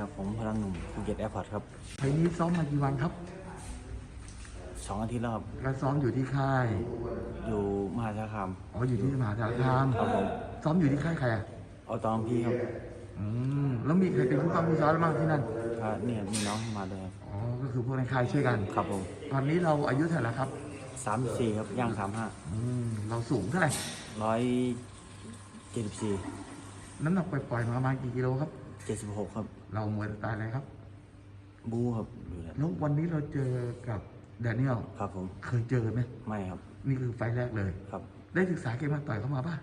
ครับ ผมพลังหนุ่มภูเก็ตแอร์พอร์ตครับไฟล์นี้ซ้อมมากี่วันครับสองอาทิตย์แล้วครับก็ซ้อมอยู่ที่ค่าย อยู่มหาสารคามอ๋อ อยู่ที่มหาสารคาม ครับผมซ้อมอยู่ที่ค่ายใครอะ เอาตองพี่ครับอืม แล้วมีใครเป็นผู้ฟังผู้ซ้อมบ้างที่นั่นก็เนี่ยมีน้องมาด้วยครับอ๋อ ก็คือพวกในค่ายช่วยกัน ครับผมตอนนี้เราอายุเท่าไหร่แล้วครับ สามสี่ครับย่างสามห้าอืม เราสูงเท่าไหร่ร้อยเจ็ดสิบสี่ น้ำหนักปล่อยๆมาประมาณกี่กิโลครับเจ็ดสิบหกครับ เรามวยสไตล์อะไรครับ บูครับอยู่แล้วแล้ววันนี้เราเจอกับแดเนียลครับผม เคยเจอกันไหมไม่ครับ นี่คือไฟล์แรกเลยครับ ได้ศึกษาเกมมาต่อยเข้ามาป่ะ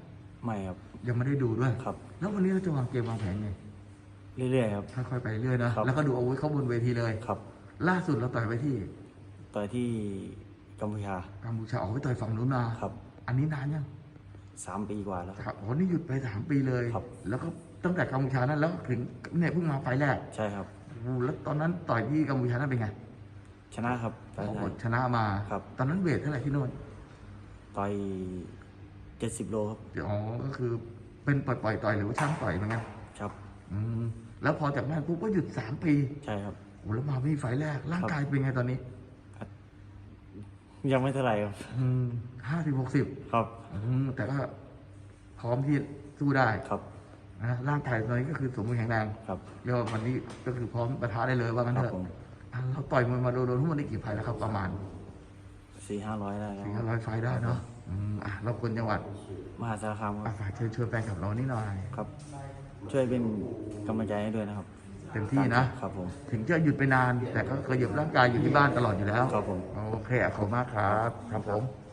ไม่ครับ ยังไม่ได้ดูด้วยครับ แล้ววันนี้เราจะวางเกมวางแผนไงเรื่อยๆครับค่อยๆไปเรื่อยนะครับแล้วก็ดูอาวุธเข้าบนเวทีเลยครับ ล่าสุดเราต่อยไปที่ ต่อยที่กัมพูชากัมพูชาออกไปต่อยฝั่งนู้นมาครับ อันนี้นานยัง สามปีกว่าแล้วครับโอ้นี่หยุดไปสามปีเลย ครับ แล้วก็ตั้งแต่กัมพูชานั้นแล้วถึงเนี่ยเพิ่งมาไฟล์แรกใช่ครับ โอ้โหแล้วตอนนั้นต่อยที่กัมพูชานั้นเป็นไงชนะครับต่อยโอ้โหไทยชนะมา ครับ ตอนนั้นเวทเท่าไหร่ที่โน่นต่อยเจ็ดสิบโลครับอ๋อก็คือเป็นปล่อยๆต่อยหรือว่าช่างต่อยเหมือนกันครับ อืมแล้วพอจากนั้นปุ๊บก็หยุดสามปีใช่ครับ โอ้แล้วมาไม่มีไฟล์แรก ร่างกายเป็นไงตอนนี้ ยังไม่เท่าไหร่ครับห้าสิบหกสิบครับแต่ก็พร้อมที่สู้ได้ครับนะร่างกายตอนนี้ก็คือสมบูรณ์แข็งแรงครับเรียกว่าวันนี้ก็คือพร้อมปะทะได้เลยว่างั้นคเถรับอะผมอะเราต่อยมวยมาโดนๆทั้งหมดได้กี่ไฟล์แล้วครับ ประมาณสี่ห้าร้อยได้แล้วสี่ร้อยไฟล์ได้เนาะอืมอะเราคนจังหวัดมหาสารคามคอะรับฝากเชิญชวนแฟนคลับเรานี่หน่อยครับ ช่วยเป็นกำลังใจให้ด้วยนะครับ เต็มที่นะ ครับผม ถึงจะหยุดไปนาน แต่ก็เคยหยุดร่างกายอยู่ที่บ้านตลอดอยู่แล้ว ครับผม โอเคขอบคุณมากครับ ครับผม